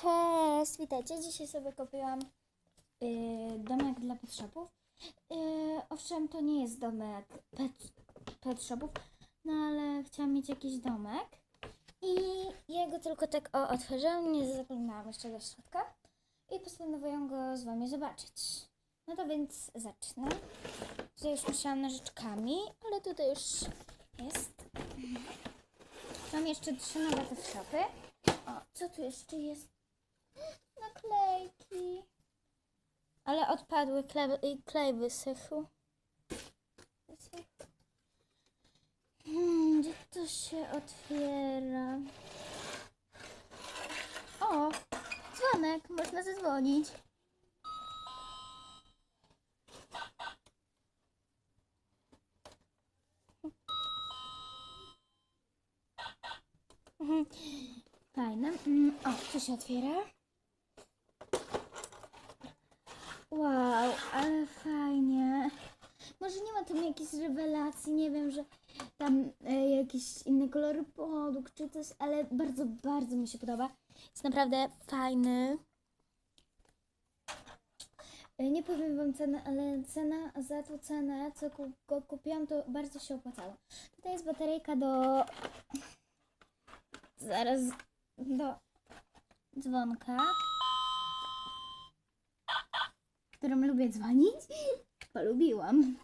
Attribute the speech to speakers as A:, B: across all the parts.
A: Cześć, witajcie. Dzisiaj sobie kupiłam yy, domek dla pet shopów. Yy, owszem, to nie jest domek pet, pet shopów, no ale chciałam mieć jakiś domek. I ja go tylko tak o, otworzyłam, nie zaglądałam jeszcze do środka. I postanowiłam go z Wami zobaczyć. No to więc zacznę. Tutaj już musiałam nożyczkami, ale tutaj już jest. Mam jeszcze trzy nowe pet shopy. O, co tu jeszcze jest? Naklejki. Ale odpadły klej, i klej wysychł. Wysychł. Hmm, gdzie to się otwiera? O, dzwonek, można zadzwonić. Mhm. Fajne. Mm, O, co się otwiera? Wow, ale fajnie. Może nie ma tam jakiejś rewelacji, nie wiem, że tam e, jakieś inne kolory podłóg czy coś, ale bardzo, bardzo mi się podoba. Jest naprawdę fajny. E, Nie powiem Wam cenę, ale cena za tą cenę, co ku- go kupiłam, to bardzo się opłacało. Tutaj jest bateryjka do... Zaraz do dzwonka, którym lubię dzwonić. Polubiłam.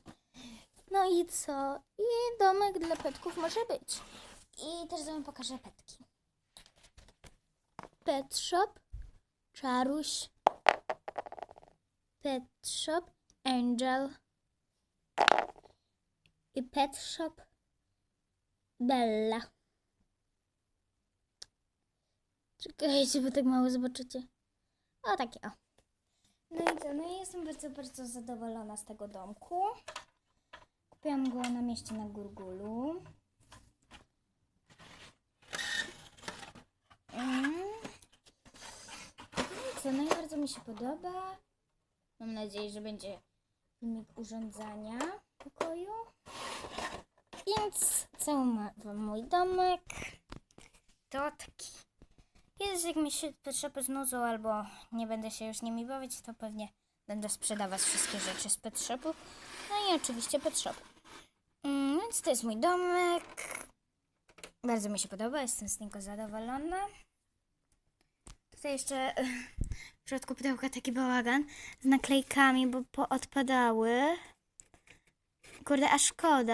A: No i co? I domek dla petków może być. I też wam pokażę petki. Pet Shop, Czaruś, Pet Shop, Angel i Pet Shop, Bella. Czekajcie, bo tak mało zobaczycie. O, takie o. No i co, no i jestem bardzo, bardzo zadowolona z tego domku. Kupiłam go na mieście na Gurgulu. Mm. No co, no i bardzo mi się podoba. Mam nadzieję, że będzie filmik urządzania pokoju. Więc cały ma- mój domek. To jak mi się te shopy znudzą albo nie będę się już nimi bawić, to pewnie będę sprzedawać wszystkie rzeczy z pet shopu. No i oczywiście pet. Mm, więc to jest mój domek. Bardzo mi się podoba, jestem z niego zadowolona. Tutaj jeszcze w środku pudełka taki bałagan z naklejkami, bo poodpadały. Kurde, a szkoda.